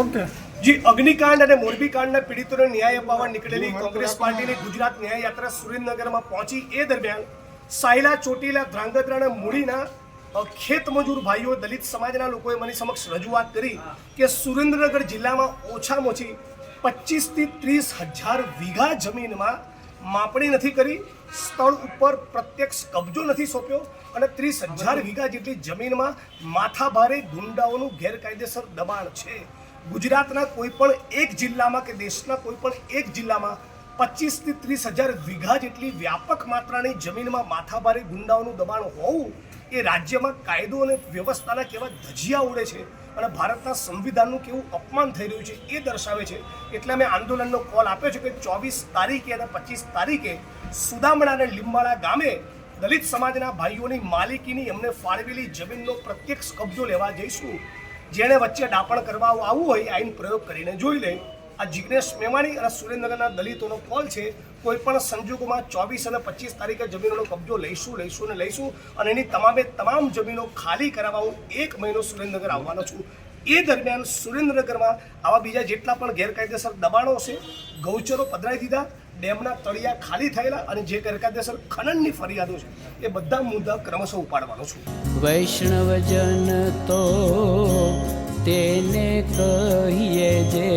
Okay. જી અગ્નિકાંડ અને મોરબી કાંડના પીડિતોને ન્યાય અપાવવા નીકળેલી કોંગ્રેસ પાર્ટીની ગુજરાત ન્યાય યાત્રા સુરેન્દ્રનગરમાં પહોંચી. એ દરમિયાન સાયલા ચોટીલા ધ્રાંગધ્રા અને મૂડીના ખેત મજૂર ભાઈઓ દલિત સમાજના લોકોએ મને સમક્ષ રજૂઆત કરી કે સુરેન્દ્રનગર જિલ્લામાં ઓછામાં ઓછી પચીસથી ત્રીસ હજાર વીઘા જમીનમાં માપણી નથી કરી સ્થળ ઉપર પ્રત્યક્ષ કબજો નથી સોંપ્યો અને ત્રીસ હજાર વીઘા જેટલી જમીનમાં માથાભારે ગુંડાઓનું ગેરકાયદેસર દબાણ છે. ગુજરાતના કોઈ પણ એક જિલ્લામાં કે દેશના કોઈ પણ એક જિલ્લામાં પચીસથી ત્રીસ હજાર વીઘા જેટલી વ્યાપક માત્રાની જમીનમાં માથાભારે ગુંડાઓનું દબાણ હોવું એ રાજ્યમાં કાયદો અને વ્યવસ્થાના કેવા ધજિયા ઉડે છે અને ભારતના સંવિધાનનું કેવું અપમાન થઈ રહ્યું છે એ દર્શાવે છે. એટલે અમે આંદોલનનો કોલ આપ્યો છે કે ચોવીસ તારીખે અને પચીસ તારીખે સુદામણા અને લીંબાળા ગામે દલિત સમાજના ભાઈઓની માલિકીની એમને ફાળવેલી જમીનનો પ્રત્યક્ષ કબજો લેવા જઈશું. જેણે વચ્ચે ડાપણ કરવા આવવું હોય, આઈન પ્રયોગ કરીને જોઈ લે. આ જિગ્નેશ મેવાણી અને સુરેન્દ્રનગરના દલિતોનો કોલ છે કોઈ પણ સંજોગોમાં ચોવીસ અને પચીસ તારીખે જમીનોનો કબજો લઈશું લઈશું અને લઈશું અને એની તમામે તમામ જમીનો ખાલી કરાવવા હું એક મહિનો સુરેન્દ્રનગર આવવાનો છું. એ દરમિયાન સુરેન્દ્રનગરમાં આવા બીજા જેટલા પણ ગેરકાયદેસર દબાણો છે ગૌચરો પધરાઈ દીધા, ડેમના તળિયા ખાલી થયેલા અને જે ગેરકાયદેસર ખનનની ફરિયાદો છે, એ બધા મુદ્દા ક્રમશઃ ઉપાડવાનો છું. વૈષ્ણવજન તો તેને કહીએ જે